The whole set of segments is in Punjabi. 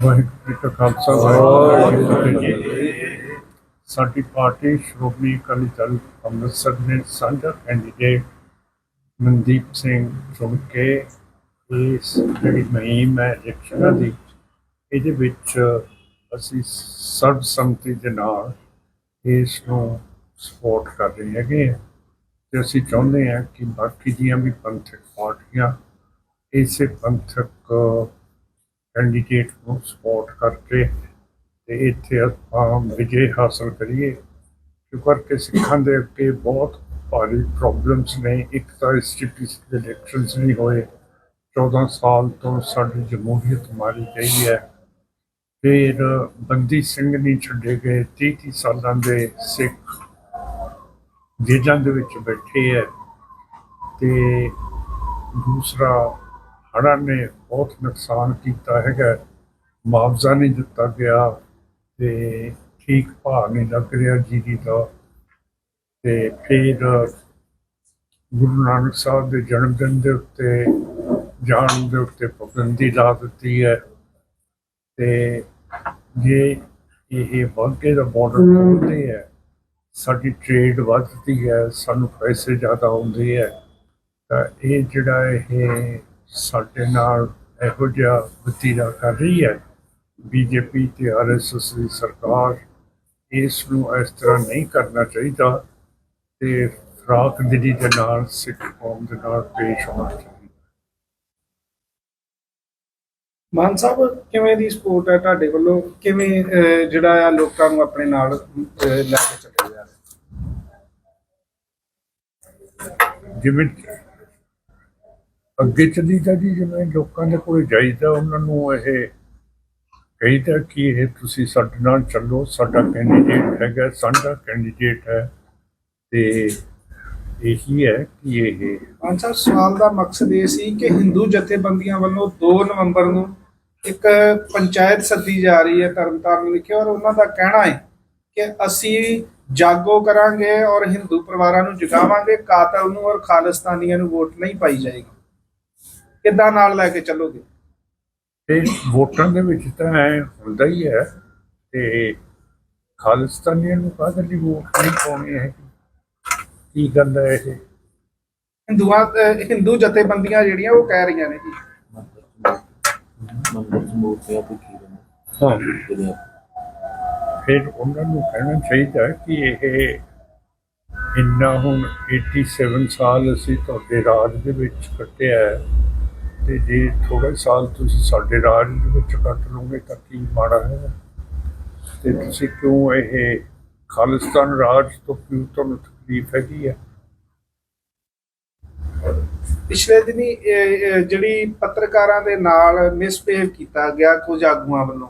ਵਾਹਿਗੁਰੂ ਜੀ ਕਾ ਖਾਲਸਾ, ਵਾਹਿਗੁਰੂ ਜੀ ਕੀ ਫਤਿਹ। ਸਾਡੀ ਪਾਰਟੀ ਸ਼੍ਰੋਮਣੀ ਅਕਾਲੀ ਦਲ ਅੰਮ੍ਰਿਤਸਰ ਨੇ ਸਾਂਝਾ ਕੈਂਡੀਡੇਟ ਮਨਦੀਪ ਸਿੰਘ ਚੁਣ ਕੇ ਇਸ ਜਿਹੜੀ ਮੁਹਿੰਮ ਹੈ ਇਲੈਕਸ਼ਨਾਂ ਦੀ, ਇਹਦੇ ਵਿੱਚ ਅਸੀਂ ਸਰਬਸੰਮਤੀ ਦੇ ਨਾਲ ਇਸ ਨੂੰ ਸਪੋਰਟ ਕਰ ਰਹੇ ਹੈਗੇ ਹਾਂ। ਤੇ ਅਸੀਂ ਚਾਹੁੰਦੇ ਹਾਂ ਕਿ ਬਾਕੀ ਦੀਆਂ ਵੀ ਪੰਥਕ ਪਾਰਟੀਆਂ ਇਸੇ ਪੰਥਕ ਕੈਂਡੀਡੇਟ ਨੂੰ ਸਪੋਰਟ ਕਰਕੇ ਤੇ ਇੱਥੇ ਆਪਾਂ ਵਿਜੇ ਹਾਸਲ ਕਰੀਏ ਸ਼ੁਕਰ ਕਿ ਸਿੱਖਾਂ ਦੇ ਅੱਗੇ ਬਹੁਤ ਭਾਰੀ ਪ੍ਰੋਬਲਮਸ ਨੇ। ਇੱਕ ਤਾਂ ਐਸਜੀਪੀਸੀ ਦੇ ਇਲੈਕਸ਼ਨਸ ਨਹੀਂ ਹੋਏ। 14 ਸਾਲ ਤੋਂ ਸਾਡੀ ਜਮਹੂਰੀਅਤ ਮਾਰੀ ਗਈ ਹੈ। ਫਿਰ ਬੰਦੀ ਸਿੰਘ ਨਹੀਂ ਛੱਡੇ ਗਏ। 30 30 ਸਾਲਾਂ ਦੇ ਸਿੱਖ ਜੇਲ੍ਹਾਂ ਦੇ ਵਿੱਚ ਬੈਠੇ ਹੈ। ਤੇ ਦੂਸਰਾ ਹੜ੍ਹਾਂ ਨੇ ਬਹੁਤ ਨੁਕਸਾਨ ਕੀਤਾ ਹੈਗਾ। ਮੁਆਵਜ਼ਾ ਨਹੀਂ ਦਿੱਤਾ ਗਿਆ ਤੇ ਠੀਕ ਭਾਅ ਨਹੀਂ ਲੱਗ ਰਿਹਾ ਜੀਰੀ ਦਾ। ਤੇ ਫਿਰ ਗੁਰੂ ਨਾਨਕ ਸਾਹਿਬ ਦੇ ਜਨਮ ਦਿਨ ਦੇ ਉੱਤੇ ਜਾਣ ਦੇ ਉੱਤੇ ਪਾਬੰਦੀ ਲਾ ਦਿੱਤੀ ਹੈ। ਤੇ ਜੇ ਇਹ ਵਾਘੇ ਦਾ ਬਾਰਡਰ ਖੋਲ੍ਹਦੇ ਹੈ ਸਾਡੀ ਟ੍ਰੇਡ ਵੱਧਦੀ ਹੈ ਸਾਨੂੰ ਪੈਸੇ ਜ਼ਿਆਦਾ ਆਉਂਦੇ ਹੈ ਤਾਂ ਇਹ ਜਿਹੜਾ ਇਹ ਸਾਡੇ ਨਾਲ ਇਹੋ ਜਿਹਾ ਵਤੀਰਾ ਕਰ ਰਹੀ ਹੈ। ਬੀਜੇਪੀ ਤੇ ਆਰਐਸਐਸ ਦੀ ਸਰਕਾਰ ਇਸ ਨੂੰ ਇਸ ਤਰ੍ਹਾਂ ਨਹੀਂ ਕਰਨਾ ਚਾਹੀਦਾ ਤੇ ਫਰਾਕ ਦਿਲੀ ਦੇ ਨਾਲ ਸਿੱਖ ਕੌਮ ਦੇ ਨਾਲ ਪੇਸ਼ ਹੋਣਾ ਚਾਹੀਦਾ। ਮਾਨ ਸਾਹਿਬ ਕਿਵੇਂ ਦੀ ਸਪੋਰਟ ਹੈ ਤੁਹਾਡੇ ਵੱਲੋਂ? ਕਿਵੇਂ ਜਿਹੜਾ ਆ ਲੋਕਾਂ ਨੂੰ ਆਪਣੇ ਨਾਲ ਲੈ ਕੇ ਚੱਲੇ ਜਾ ਰਹੇ? ਜਿਵੇਂ ਅੱਗੇ ਚੱਲੀ ਤਾਂ ਜੀ, ਜਿਵੇਂ ਲੋਕਾਂ ਦੇ ਕੋਲ ਜਾਈਦਾ, ਉਹਨਾਂ ਨੂੰ ਇਹ ਕਹੀਦਾ ਕਿ ਇਹ ਤੁਸੀਂ ਸਾਡੇ ਨਾਲ ਚੱਲੋ, ਸਾਡਾ ਕੈਂਡੀਡੇਟ ਹੈਗਾ, ਸਾਡਾ ਕੈਂਡੀਡੇਟ ਹੈ। ਤੇ ਇਹੀ ਹੈ ਕਿ ਇਹ ਮਾਨ ਸਵਾਲ ਦਾ ਮਕਸਦ ਇਹ ਸੀ ਕਿ ਹਿੰਦੂ ਜਥੇਬੰਦੀਆਂ ਵੱਲੋਂ 2 ਨਵੰਬਰ ਨੂੰ ਇੱਕ ਪੰਚਾਇਤ ਸੱਦੀ ਜਾ ਰਹੀ ਹੈ ਤਰਨਤਾਰਨ ਵਿਖੇ ਔਰ ਉਹਨਾਂ ਦਾ ਕਹਿਣਾ ਹੈ ਕਿ ਅਸੀਂ ਜਾਗੋ ਕਰਾਂਗੇ ਔਰ ਹਿੰਦੂ ਪਰਿਵਾਰਾਂ ਨੂੰ ਜਗਾਵਾਂਗੇ, ਕਾਤਲ ਨੂੰ ਔਰ ਖਾਲਿਸਤਾਨੀਆਂ ਨੂੰ ਵੋਟ ਨਹੀਂ ਪਾਈ ਜਾਏਗੀ। ਕਿੱਦਾਂ ਨਾਲ ਲੈ ਕੇ ਚੱਲੋਗੇ? ਤੇ ਵੋਟਾਂ ਦੇ ਵਿੱਚ ਤਾਂ ਐ ਹੁੰਦਾ ਹੀ ਹੈ ਤੇ ਖਾਲਿਸਤਾਨੀਆਂ ਨੂੰ ਕਾਹਦੇ ਲਈ ਵੋਟ ਨਹੀਂ ਪਾਉਣੀ ਹੈ ਕੀ ਗੱਲ ਹੈ ਇਹ? ਹਿੰਦੂਆਂ ਹਿੰਦੂ ਜਥੇਬੰਦੀਆਂ ਜਿਹੜੀਆਂ ਉਹ ਕਹਿ ਰਹੀਆਂ ਨੇ ਜੀ। ਮੰਦਰ ਹਾਂ। ਫਿਰ ਉਹਨਾਂ ਨੂੰ ਕਹਿਣਾ ਚਾਹੀਦਾ ਹੈ ਕਿ ਇਹ ਇੰਨਾ ਹੁਣ 87 ਸਾਲ ਅਸੀਂ ਤੁਹਾਡੇ ਰਾਜ ਦੇ ਵਿੱਚ ਕੱਟਿਆ ਹੈ। ਤੇ ਜੇ ਥੋੜੇ ਸਾਲ ਤੁਸੀਂ ਸਾਡੇ ਰਾਜ ਦੇ ਵਿੱਚ ਕੱਟ ਲਓਗੇ ਤਾਂ ਕੀ ਮਾੜਾ ਹੈ? ਤੇ ਤੁਸੀਂ ਕਿਉਂ ਇਹ ਖਾਲਿਸਤਾਨ ਰਾਜ ਤੋਂ ਕਿਉਂ ਤੁਹਾਨੂੰ ਤਕਲੀਫ ਹੈਗੀ ਹੈ ਪਿਛਲੇ ਦਿਨੀ ਜਿਹੜੀ ਪੱਤਰਕਾਰਾਂ ਦੇ ਨਾਲ ਮਿਸਬਿਹੇਵ ਕੀਤਾ ਗਿਆ ਕੁਝ ਆਗੂਆਂ ਵੱਲੋਂ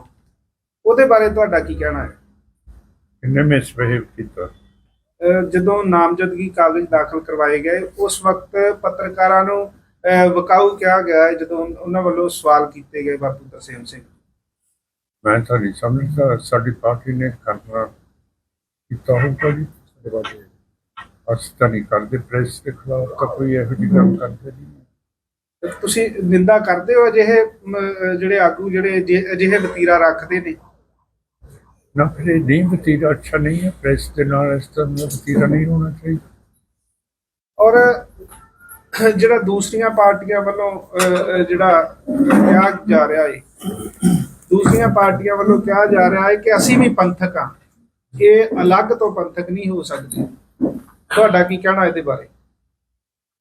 ਉਹਦੇ ਬਾਰੇ ਤੁਹਾਡਾ ਕੀ ਕਹਿਣਾ ਹੈ? ਇਹਨੇ ਮਿਸਬਿਹੇਵ ਕੀਤਾ? ਜਦੋਂ ਨਾਮਜ਼ਦਗੀ ਕਾਗਜ਼ ਦਾਖਲ ਕਰਵਾਏ ਗਏ ਉਸ ਵਕਤ ਪੱਤਰਕਾਰਾਂ ਨੂੰ ਵਿਕਾਊ ਕਿਹਾ ਗਿਆ ਹੈ ਜਦੋਂ ਉਹਨਾਂ ਵੱਲੋਂ ਸਵਾਲ ਕੀਤੇ ਗਏ ਬਾਪੂ ਤਰਸੇਮ ਸਿੰਘ। ਮੈਂ ਤਾਂ ਨਹੀਂ ਸਮਝਦਾ ਸਾਡੀ ਪਾਰਟੀ ਨੇ ਕਰਨਾ ਕੀਤਾ ਹੋਊਗਾ ਜੀ। ਸਾਡੇ ਬਾਰੇ ਅਸੀਂ ਤਾਂ ਨਹੀਂ ਕਰਦੇ ਪ੍ਰੈਸ ਦੇ ਖਿਲਾਫ ਤਾਂ ਕੋਈ ਇਹੋ ਜਿਹੀ ਗੱਲ ਕਰਦੇ ਨਹੀਂ। ਤੇ ਤੁਸੀਂ ਨਿੰਦਾ ਕਰਦੇ ਹੋ ਅਜਿਹੇ ਜਿਹੜੇ ਆਗੂ ਜਿਹੜੇ ਅਜਿਹੇ ਅਜਿਹੇ ਵਤੀਰਾ ਰੱਖਦੇ ਨੇ? ਨਾ ਫਿਰ ਇਹ ਨਹੀਂ ਵਤੀਰਾ ਅੱਛਾ ਨਹੀਂ ਹੈ। ਪ੍ਰੈਸ ਦੇ ਨਾਲ ਇਸ ਤਰ੍ਹਾਂ ਦਾ ਵਤੀਰਾ ਨਹੀਂ ਹੋਣਾ ਚਾਹੀਦਾ। ਔਰ ਜਿਹੜਾ ਦੂਸਰੀਆਂ ਪਾਰਟੀਆਂ ਵੱਲੋਂ ਜਿਹੜਾ ਕਿਹਾ ਜਾ ਰਿਹਾ ਹੈ ਦੂਸਰੀਆਂ ਪਾਰਟੀਆਂ ਵੱਲੋਂ ਕਿਹਾ ਜਾ ਰਿਹਾ ਹੈ ਕਿ ਅਸੀਂ ਵੀ ਪੰਥਕ ਹਾਂ ਇਹ ਅਲੱਗ ਤੋਂ ਪੰਥਕ ਨਹੀਂ ਹੋ ਸਕਦੇ। ਤੁਹਾਡਾ ਕੀ ਕਹਿਣਾ ਇਹਦੇ ਬਾਰੇ?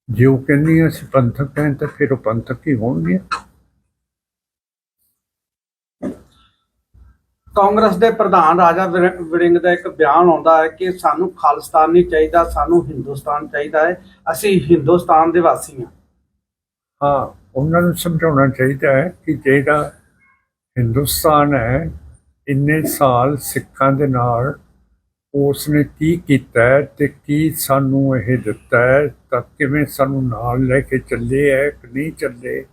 ਜੇ ਉਹ ਕਹਿੰਦੀ ਅਸੀਂ ਪੰਥਕ ਹਾਂ ਤਾਂ ਫਿਰ ਉਹ ਪੰਥਕ ਹੀ ਹੋਣਗੇ। ਕਾਂਗਰਸ ਦੇ ਪ੍ਰਧਾਨ ਰਾਜਾ ਵਰਿ- ਵੜਿੰਗ ਦਾ ਇੱਕ ਬਿਆਨ ਆਉਂਦਾ ਹੈ ਕਿ ਸਾਨੂੰ ਖਾਲਿਸਤਾਨ ਨਹੀਂ ਚਾਹੀਦਾ, ਸਾਨੂੰ ਹਿੰਦੁਸਤਾਨ ਚਾਹੀਦਾ ਹੈ, ਅਸੀਂ ਹਿੰਦੁਸਤਾਨ ਦੇ ਵਾਸੀ ਹਾਂ। ਹਾਂ, ਉਹਨਾਂ ਨੂੰ ਸਮਝਾਉਣਾ ਚਾਹੀਦਾ ਹੈ ਕਿ ਜਿਹੜਾ ਹਿੰਦੁਸਤਾਨ ਹੈ, ਇੰਨੇ ਸਾਲ ਸਿੱਖਾਂ ਦੇ ਨਾਲ ਉਸ ਨੇ ਕੀ ਕੀਤਾ ਹੈ ਤੇ ਕੀ ਸਾਨੂੰ ਇਹ ਦਿੱਤਾ ਹੈ, ਤਾਂ ਕਿਵੇਂ ਸਾਨੂੰ ਨਾਲ ਲੈ ਕੇ ਚੱਲੇ ਹੈ ਕਿ ਨਹੀਂ ਚੱਲੇ।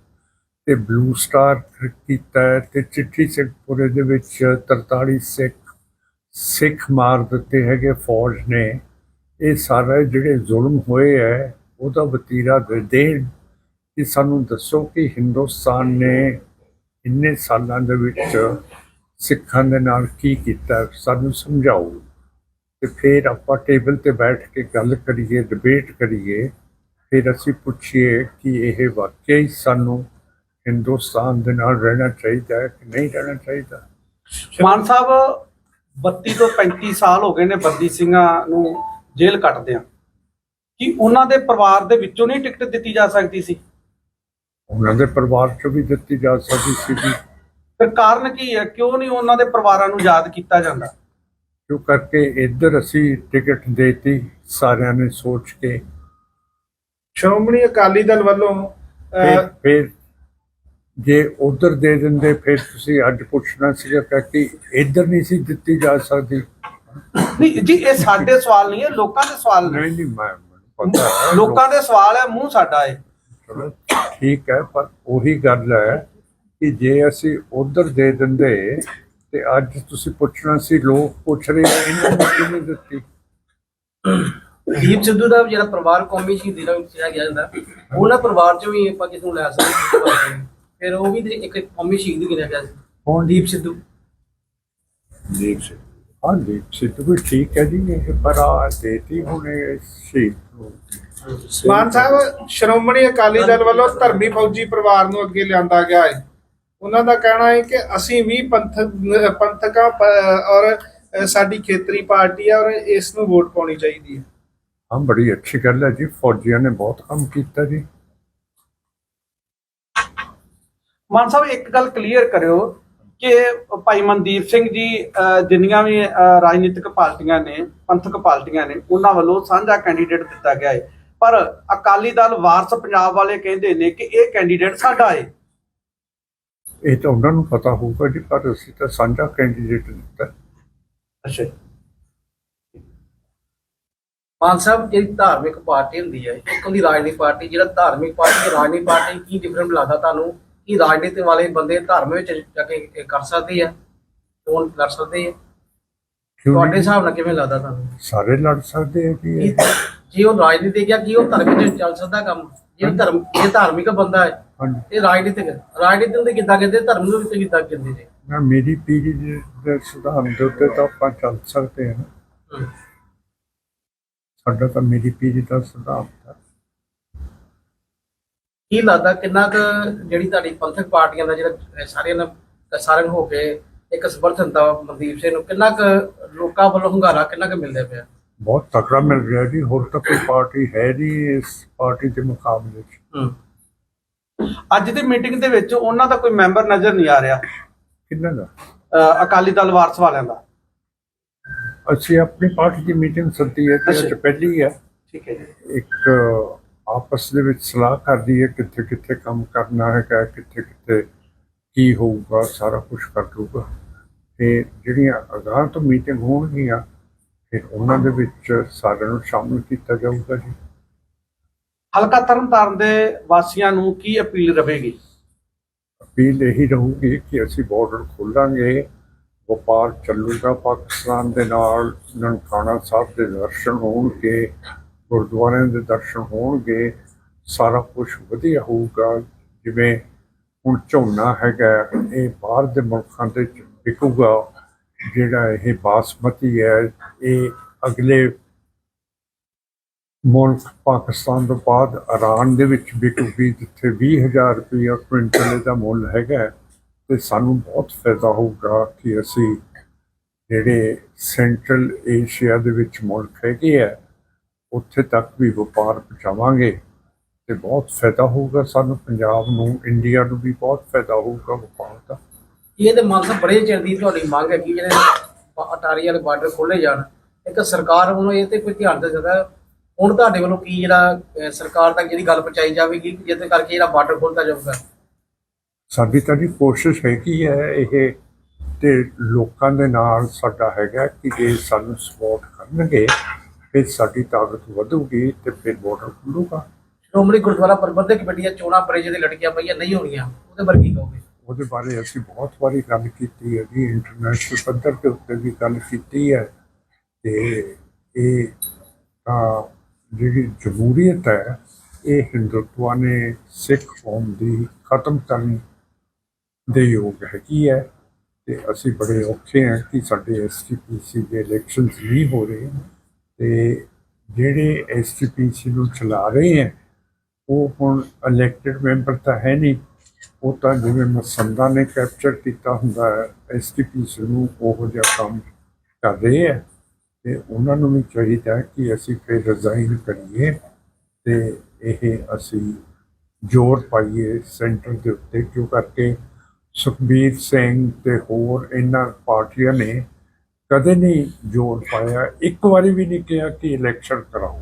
ਤੇ ਬਲੂ ਸਟਾਰ ਕੀਤਾ ਹੈ ਤੇ ਚਿੱਠੀ ਸਿੰਘਪੁਰੇ ਦੇ ਵਿੱਚ 43 ਸਿੱਖ ਸਿੱਖ ਮਾਰ ਦਿੱਤੇ ਹੈਗੇ ਫੌਜ ਨੇ। ਇਹ ਸਾਰੇ ਜਿਹੜੇ ਜ਼ੁਲਮ ਹੋਏ ਹੈ, ਉਹਦਾ ਵਤੀਰਾ ਦੇ ਦੇਣ ਕਿ ਸਾਨੂੰ ਦੱਸੋ ਕਿ ਹਿੰਦੁਸਤਾਨ ਨੇ ਇੰਨੇ ਸਾਲਾਂ ਦੇ ਵਿੱਚ ਸਿੱਖਾਂ ਦੇ ਨਾਲ ਕੀ ਕੀਤਾ ਸਾਨੂੰ ਸਮਝਾਓ। ਤੇ ਫਿਰ ਆਪਾਂ ਟੇਬਲ ਤੇ ਬੈਠ ਕੇ ਗੱਲ ਕਰੀਏ ਡਿਬੇਟ ਕਰੀਏ, ਫਿਰ ਅਸੀਂ ਪੁੱਛੀਏ ਕਿ ਇਹ ਵਾਕਿਆ ਹੀ ਸਾਨੂੰ ਹਿੰਦੁਸਤਾਨ ਦੇ ਨਾਲ ਰਹਿਣਾ ਚਾਹੀਦਾ ਹੈ ਕਿ ਨਹੀਂ ਰਹਿਣਾ ਚਾਹੀਦਾ? ਮਾਨ ਸਾਹਿਬ 32 ਤੋਂ 35 ਸਾਲ ਹੋ ਗਏ ਨੇ ਬੰਦੀ ਸਿੰਘਾਂ ਨੂੰ ਜੇਲ੍ਹ ਕੱਟਦਿਆਂ। ਕੀ ਉਹਨਾਂ ਦੇ ਪਰਿਵਾਰ ਦੇ ਵਿੱਚੋਂ ਨਹੀਂ ਟਿਕਟ ਦਿੱਤੀ ਜਾ ਸਕਦੀ ਸੀ? ਉਹਨਾਂ ਦੇ ਪਰਿਵਾਰ ਚ ਵੀ ਦਿੱਤੀ ਜਾ ਸਕਦੀ ਸੀ ਜੀ। ਫਿਰ ਕਾਰਨ ਕੀ ਹੈ? ਕਿਉਂ ਨਹੀਂ ਉਹਨਾਂ ਦੇ ਪਰਿਵਾਰਾਂ ਨੂੰ ਯਾਦ ਕੀਤਾ ਜਾਂਦਾ? ਕਿਉਂ ਕਰਕੇ ਇੱਧਰ ਅਸੀਂ ਟਿਕਟ ਦੇਤੀ ਸਾਰਿਆਂ ਨੇ ਸੋਚ ਕੇ। ਸ਼੍ਰੋਮਣੀ ਅਕਾਲੀ ਦਲ ਵੱਲੋਂ ਫਿਰ ਜੇ ਉਧਰ ਦੇ ਦਿੰਦੇ ਫਿਰ ਤੁਸੀਂ ਅੱਜ ਪੁੱਛਣਾ ਸੀਗਾ ਕਿ ਇੱਧਰ ਨਹੀਂ ਸੀ ਦਿੱਤੀ ਜਾ ਸਕਦੀ। ਨਹੀਂ ਜੀ ਇਹ ਸਾਡੇ ਸਵਾਲ ਨਹੀਂ ਹੈ ਲੋਕਾਂ ਦੇ ਸਵਾਲ ਨੇ। ਨਹੀਂ ਨਹੀਂ ਮੈਂ ਮੈਨੂੰ ਪਤਾ ਹੈ ਲੋਕਾਂ ਦੇ ਸਵਾਲ ਹੈ ਮੂੰਹ ਸਾਡਾ ਹੈ ਚਲੋ, ਠੀਕ ਹੈ ਪਰ ਉਹੀ ਗੱਲ ਹੈ ਕਿ ਜੇ ਅਸੀਂ ਉਧਰ ਦੇ ਦਿੰਦੇ ਤੇ ਅੱਜ ਤੁਸੀਂ ਪੁੱਛਣਾ ਸੀ ਲੋਕ ਪੁੱਛ ਰਹੇ ਆ, ਇਹਨਾਂ ਨੂੰ ਕਿਉਂ ਨਹੀਂ ਦਿੱਤੀ? ਦੀਪ ਸਿੱਧੂ ਦਾ ਜਿਹੜਾ ਪਰਿਵਾਰ ਕੌਮੀ ਸ਼ਹੀਦੀ ਨਾਲ ਕਿਹਾ ਗਿਆ ਜਾਂਦਾ ਉਹਨਾਂ ਪਰਿਵਾਰ ਚੋਂ ਵੀ ਆਪਾਂ ਕਿਸ ਨੂੰ ਲੈ ਸਕਦੇ ਹਾਂ। ਫਿਰ ਉਹ ਵੀ ਤੇ ਇੱਕ ਕੌਮੀ ਸ਼ਹੀਦ ਗਿਣਿਆ ਗਿਆ ਸੀ ਕੌਣ ਦੀਪ ਸਿੱਧੂ। ਦੀਪ ਸਿੰਘ ਹਾਂ ਦੀਪ ਸਿੱਧੂ ਵੀ ਠੀਕ ਹੈ ਜੀ ਇਹ ਪਰ ਆ ਦੇਤੀ ਹੁਣੇ ਸ਼ਹੀਦ ਮਾਨ ਸਾਹਿਬ ਸ਼੍ਰੋਮਣੀ ਅਕਾਲੀ ਦਲ ਵੱਲੋਂ ਧਰਮੀ ਫੌਜੀ ਪਰਿਵਾਰ ਨੂੰ ਅੱਗੇ ਲਿਆਂਦਾ ਗਿਆ ਹੈ। ਉਹਨਾਂ ਦਾ ਕਹਿਣਾ ਹੈ ਕਿ ਅਸੀਂ ਵੀ ਪੰਥ ਪੰਥਕਾਂ ਪ- ਔਰ ਅ, ਸਾਡੀ ਖੇਤਰੀ ਪਾਰਟੀ ਹੈ ਔਰ ਇਸ ਨੂੰ ਵੋਟ ਪਾਉਣੀ ਚਾਹੀਦੀ ਹੈ। ਹਾਂ ਬੜੀ ਅੱਛੀ ਗੱਲ ਹੈ ਜੀ ਫੌਜੀਆਂ ਨੇ ਬਹੁਤ ਕੰਮ ਕੀਤਾ ਜੀ। ਮਾਨ ਸਾਹਿਬ ਇੱਕ ਗੱਲ ਕਲੀਅਰ ਕਰਿਓ ਕਿ ਭਾਈ ਮਨਦੀਪ ਸਿੰਘ ਜੀ ਜਿੰਨੀਆਂ ਵੀ ਰਾਜਨੀਤਿਕ ਪਾਰਟੀਆਂ ਨੇ ਪੰਥਕ ਪਾਰਟੀਆਂ ਨੇ ਉਹਨਾਂ ਵੱਲੋਂ ਸਾਂਝਾ ਕੈਂਡੀਡੇਟ ਦਿੱਤਾ ਗਿਆ ਹੈ ਪਰ ਅਕਾਲੀ ਦਲ ਵਾਰਸ ਪੰਜਾਬ ਵਾਲੇ ਕਹਿੰਦੇ ਨੇ ਕਿ ਇਹ ਕੈਂਡੀਡੇਟ ਸਾਡਾ ਹੈ ਇਹ ਤਾਂ ਉਹਨਾਂ ਨੂੰ ਪਤਾ ਹੋਊਗਾ ਜੀ ਪਰ ਅਸੀਂ ਤਾਂ ਸਾਂਝਾ ਕੈਂਡੀਡੇਟ ਦਿੱਤਾ। ਅੱਛਾ ਮਾਨ ਸਾਹਿਬ ਜਿਹੜੀ ਧਾਰਮਿਕ ਪਾਰਟੀ ਹੁੰਦੀ ਹੈ ਇੱਕ ਹੁੰਦੀ ਰਾਜਨੀਤਿਕ ਪਾਰਟੀ ਜਿਹੜਾ ਧਾਰਮਿਕ ਪਾਰਟੀ ਤੇ ਰਾਜਨੀਤਿਕ ਪਾਰਟੀ ਕੀ ਡਿਫਰੈਂਟ ਲੱਗਦਾ ਤੁਹਾਨੂੰ? ਕੀ ਰਾਜਨੀਤੀ ਵਾਲੇ ਬੰਦੇ ਧਰਮ ਵਿੱਚ ਜਾ ਕੇ ਇਹ ਕਰ ਸਕਦੇ ਆ ਚੋਣ ਕਰ ਸਕਦੇ ਆ? ਤੁਹਾਡੇ? ਹਿਸਾਬ ਨਾਲ ਕਿਵੇਂ ਲੱਗਦਾ ਤੁਹਾਨੂੰ? ਸਾਰੇ ਲੜ ਸਕਦੇ ਆ ਕੀ। ਜੇ ਉਹ ਰਾਜਨੀਤਿਕ ਆ ਕੀ ਉਹ ਧਰਮ ਵਿੱਚ ਚੱਲ ਸਕਦਾ ਕੰਮ? ਜੇ ਧਰਮ ਇਹ ਧਾਰਮਿਕ ਬੰਦਾ ਹੈ ਇਹ ਰਾਜਨੀਤਿਕ ਰਾਜਨੀਤੀ ਨੂੰ ਕਿੱਦਾਂ ਕਹਿੰਦੇ? ਧਰਮ ਨੂੰ ਵੀ ਕਿੱਦਾਂ ਕਹਿੰਦੇ ਨੇ ਨਾ ਮੇਰੀ ਪੀੜੀ ਦੇ ਦੇ ਸਿਧਾਂਤ ਦੇ ਉੱਤੇ ਤਾਂ ਆਪਾਂ ਚੱਲ ਸਕਦੇ ਹਾਂ। ਸਾਡਾ ਤਾਂ ਮੇਰੀ ਪੀੜੀ ਦਾ ਸਿਧਾਂਤ ਹੈ ਕੀ ਲੱਗਦਾ ਕਿੰਨਾ ਕੁ ਜਿਹੜੀ ਤੁਹਾਡੀ ਪੰਥਕ ਪਾਰਟੀਆਂ ਦਾ ਜਿਹੜਾ ਸਾਰਿਆਂ ਨਾਲ ਸਾਰਿਆਂ ਨੂੰ ਹੋ ਕੇ ਇੱਕ ਸਮਰਥਨ ਦਾ ਮਨਦੀਪ ਸਿੰਘ ਨੂੰ ਕਿੰਨਾ ਕੁ ਲੋਕਾਂ ਵੱਲੋਂ ਹੁੰਗਾਰਾ ਕਿੰਨਾ ਕੁ ਮਿਲਦਾ ਪਿਆ? ਬਹੁਤ ਤਕੜਾ ਮਿਲ ਰਿਹਾ ਜੀ ਹੋਰ ਤਾਂ ਕੋਈ ਪਾਰਟੀ ਹੈ ਨਹੀਂ ਇਸ ਪਾਰਟੀ ਦੇ ਮੁਕਾਬਲੇ 'ਚ ਅੱਜ ਦੀ ਮੀਟਿੰਗ ਦੇ ਵਿੱਚ ਉਹਨਾਂ ਦਾ ਕੋਈ ਮੈਂਬਰ ਨਜ਼ਰ ਨਹੀਂ ਆ ਰਿਹਾ। ਕਿੰਨਾ ਦਾ? ਅਕਾਲੀ ਦਲ ਵਾਰਸ ਵਾਲਿਆਂ ਦਾ। ਅਸੀਂ ਆਪਣੀ ਪਾਰਟੀ ਦੀ ਮੀਟਿੰਗ ਸੱਦੀ ਹੈ ਅੱਛਾ। ਪਹਿਲੀ ਹੈ। ਠੀਕ ਹੈ ਜੀ। ਇੱਕ ਆਪਸ ਦੇ ਵਿੱਚ ਸਲਾਹ ਕਰਦੀ ਹੈ ਕਿੱਥੇ ਕਿੱਥੇ ਕੰਮ ਕਰਨਾ ਹੈਗਾ ਕਿੱਥੇ ਕਿੱਥੇ ਕੀ ਹੋਊਗਾ ਸਾਰਾ ਕੁਝ ਕਰ ਲੂਗਾ ਤੇ ਜਿਹੜੀਆਂ ਅਗਾਂਹ ਤੋਂ ਮੀਟਿੰਗ ਹੋਣਗੀਆਂ ਫਿਰ ਉਹਨਾਂ ਦੇ ਵਿੱਚ ਸਾਰਿਆਂ ਨੂੰ ਸ਼ਾਮਲ ਕੀਤਾ ਜਾਊਗਾ ਜੀ। ਹਲਕਾ ਤਰਨਤਾਰਨ ਦੇ ਵਾਸੀਆਂ ਨੂੰ ਕੀ ਅਪੀਲ ਰਹੇਗੀ? ਅਪੀਲ ਇਹੀ ਰਹੂਗੀ ਕਿ ਅਸੀਂ ਬਾਰਡਰ ਖੋਲਾਂਗੇ। ਵਪਾਰ ਚੱਲੂਗਾ ਪਾਕਿਸਤਾਨ ਦੇ ਨਾਲ ਨਨਕਾਣਾ ਸਾਹਿਬ ਦੇ ਦਰਸ਼ਨ ਹੋਣਗੇ। ਗੁਰਦੁਆਰਿਆਂ ਦੇ ਦਰਸ਼ਨ ਹੋਣਗੇ ਸਾਰਾ ਕੁਝ ਵਧੀਆ ਹੋਊਗਾ। ਜਿਵੇਂ ਹੁਣ ਝੋਨਾ ਹੈਗਾ ਇਹ ਬਾਹਰ ਦੇ ਮੁਲਕਾਂ ਦੇ ਵਿੱਚ ਵਿਕੂਗਾ ਜਿਹੜਾ ਇਹ ਬਾਸਮਤੀ ਹੈ ਇਹ ਅਗਲੇ ਮੁਲਕ ਪਾਕਿਸਤਾਨ ਤੋਂ ਬਾਅਦ ਇਰਾਨ ਦੇ ਵਿੱਚ ਵਿਕੂਗੀ ਜਿੱਥੇ 20000 ਰੁਪਇਆ ਕੁਇੰਟਲ ਦਾ ਮੁੱਲ ਹੈਗਾ। ਹੈ, ਤੇ ਸਾਨੂੰ ਬਹੁਤ ਫਾਇਦਾ ਹੋਊਗਾ ਕਿ ਅਸੀਂ ਜਿਹੜੇ ਸੈਂਟਰਲ ਏਸ਼ੀਆ ਦੇ ਵਿੱਚ ਮੁਲਕ ਹੈਗੇ ਆ ਉੱਥੇ ਤੱਕ ਵੀ ਵਪਾਰ ਪਹੁੰਚਾਵਾਂਗੇ ਤੇ ਬਹੁਤ ਫਾਇਦਾ ਹੋਊਗਾ ਸਾਨੂੰ ਪੰਜਾਬ ਨੂੰ ਇੰਡੀਆ ਨੂੰ ਵੀ ਬਹੁਤ ਫਾਇਦਾ ਹੋਊਗਾ ਵਪਾਰ ਦਾ। ਇਹ ਤੇ ਸਾਹਿਬ ਬੜੇ ਚਿਰ ਦੀ ਤੁਹਾਡੀ ਮੰਗ ਹੈ ਕਿ ਜਿਹੜੇ ਅਟਾਰੀ ਵਾਲੇ ਬਾਰਡਰ ਖੋਲੇ ਜਾਣ। ਇੱਕ ਸਰਕਾਰ ਵੱਲੋਂ ਇਹ ਤੇ ਕੋਈ ਧਿਆਨ ਦੇ ਸਕਦਾ ਹੁਣ ਤੁਹਾਡੇ ਵੱਲੋਂ ਕੀ ਜਿਹੜਾ ਸਰਕਾਰ ਤੱਕ ਜਿਹੜੀ ਗੱਲ ਪਹੁੰਚਾਈ ਜਾਵੇਗੀ ਜਿਹਦੇ ਕਰਕੇ ਜਿਹੜਾ ਬਾਰਡਰ ਖੋਲਦਾ ਜਾਊਗਾ? ਸਾਡੀ ਤਾਂ ਜੀ ਕੋਸ਼ਿਸ਼ ਹੈ ਇਹ ਤੇ ਲੋਕਾਂ ਦੇ ਨਾਲ ਸਾਡਾ ਹੈਗਾ ਕਿ ਜੇ ਸਾਨੂੰ ਸਪੋਰਟ ਕਰਨਗੇ। ਫਿਰ ਸਾਡੀ ਤਾਕਤ ਵਧੂਗੀ ਤੇ ਫਿਰ ਬਾਰਡਰ ਖੁੱਲੂਗਾ। ਸ਼੍ਰੋਮਣੀ ਗੁਰਦੁਆਰਾ ਪ੍ਰਬੰਧਕ ਕਮੇਟੀ ਦੀਆਂ ਚੋਣਾਂ ਪਰੇ ਜਿਹਦੇ ਲੜਕੀਆਂ ਪਈਆਂ ਨਹੀਂ ਹੋਣੀਆਂ ਉਹਦੇ ਬਾਰੇ ਕੀ ਕਹੋਗੇ? ਉਹਦੇ ਬਾਰੇ ਅਸੀਂ ਬਹੁਤ ਵਾਰੀ ਗੱਲ ਕੀਤੀ ਹੈ ਜੀ ਇੰਟਰਨੈਸ਼ਨਲ ਪੱਧਰ ਦੇ ਉੱਤੇ ਵੀ ਗੱਲ ਕੀਤੀ ਹੈ ਤੇ ਇਹ ਤਾਂ ਜਿਹੜੀ ਜਮਹੂਰੀਅਤ ਹੈ ਇਹ ਹਿੰਦੁਤਵਾ ਨੇ ਸਿੱਖ ਕੌਮ ਦੀ ਖਤਮ ਕਰਨੀ ਦੇ ਯੋਗ ਹੈਗੀ ਹੈ ਤੇ ਅਸੀਂ ਬੜੇ ਔਖੇ ਹਾਂ ਕਿ ਸਾਡੇ ਐਸਟੀਪੀਸੀ ਦੇ ਇਲੈਕਸ਼ਨਸ ਨਹੀਂ ਹੋ ਰਹੇ। ਤੇ ਜਿਹੜੇ ਐਸਟੀਪੀਸੀ ਨੂੰ ਚਲਾ ਰਹੇ ਹੈ, ਉਹ ਹੁਣ ਇਲੈਕਟਿਡ ਮੈਂਬਰ ਤਾਂ ਹੈ ਨਹੀਂ। ਉਹ ਤਾਂ ਜਿਵੇਂ ਮਸੰਦਾ ਨੇ ਕੈਪਚਰ ਕੀਤਾ ਹੁੰਦਾ ਹੈ ਐਸਟੀਪੀਸੀ ਨੂੰ ਉਹ ਜਿਹਾ ਕੰਮ ਕਰ ਰਹੇ ਹੈ। ਤੇ ਉਹਨਾਂ ਨੂੰ ਵੀ ਚਾਹੀਦਾ ਕਿ ਅਸੀਂ ਫਿਰ ਰਿਜ਼ਾਈਨ ਕਰੀਏ ਤੇ ਇਹ ਅਸੀਂ ਜ਼ੋਰ ਪਾਈਏ ਸੈਂਟਰ ਦੇ ਉੱਤੇ। ਕਿਉਂ ਕਰਕੇ ਸੁਖਬੀਰ ਸਿੰਘ ਤੇ ਹੋਰ ਇਹਨਾਂ ਪਾਰਟੀਆਂ ਨੇ ਕਦੇ ਨਹੀਂ ਜ਼ੋਰ ਪਾਇਆ। ਇੱਕ ਵਾਰੀ ਵੀ ਨਹੀਂ ਕਿਹਾ ਕਿ ਇਲੈਕਸ਼ਨ ਕਰਾਓ।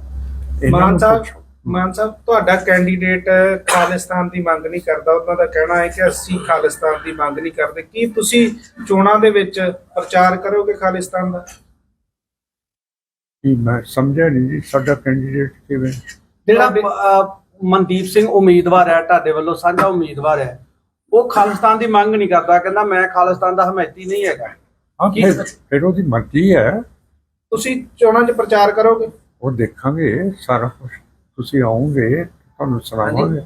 ਇਹਨਾਂ ਮਾਨ ਨੂੰ ਸਾਹਿਬ ਪੁੱਛੋ। ਮਾਨ ਸਾਹਿਬ ਤੁਹਾਡਾ ਕੈਂਡੀਡੇਟ ਖਾਲਿਸਤਾਨ ਦੀ ਮੰਗ ਨਹੀਂ ਕਰਦਾ। ਉਹਨਾਂ ਦਾ ਕਹਿਣਾ ਹੈ ਕਿ ਅਸੀਂ ਖਾਲਿਸਤਾਨ ਦੀ ਮੰਗ ਨਹੀਂ ਕਰਦੇ। ਕੀ ਤੁਸੀਂ ਚੋਣਾਂ ਦੇ ਵਿੱਚ ਪ੍ਰਚਾਰ ਕਰੋਗੇ ਖਾਲਿਸਤਾਨ ਦਾ? ਕਿ ਮੈਂ ਸਮਝਿਆ ਨਹੀਂ ਜੀ ਸਾਡਾ ਕੈਂਡੀਡੇਟ ਕਿਵੇਂ? ਜਿਹੜਾ ਅਹ, ਮਨਦੀਪ ਸਿੰਘ ਉਮੀਦਵਾਰ ਹੈ ਤੁਹਾਡੇ ਵੱਲੋਂ ਸਾਂਝਾ ਉਮੀਦਵਾਰ ਹੈ ਉਹ ਖਾਲਿਸਤਾਨ ਦੀ ਮੰਗ ਨਹੀਂ ਕਰਦਾ। ਕਹਿੰਦਾ ਮੈਂ ਖਾਲਿਸਤਾਨ ਦਾ ਹਮਾਇਤੀ ਨਹੀਂ ਹੈਗਾ। ਹਾਂ ਕੀ- ਫਿਰ ਫਿਰ ਉਹਦੀ ਮਰਜ਼ੀ ਹੈ। ਤੁਸੀਂ ਚੋਣਾਂ 'ਚ ਪ੍ਰਚਾਰ ਕਰੋਗੇ? ਉਹ ਦੇਖਾਂਗੇ ਸਾਰਾ ਕੁਝ ਤੁਸੀਂ ਆਓਗੇ ਤੁਹਾਨੂੰ ਸੁਣਾਵਾਂਗੇ।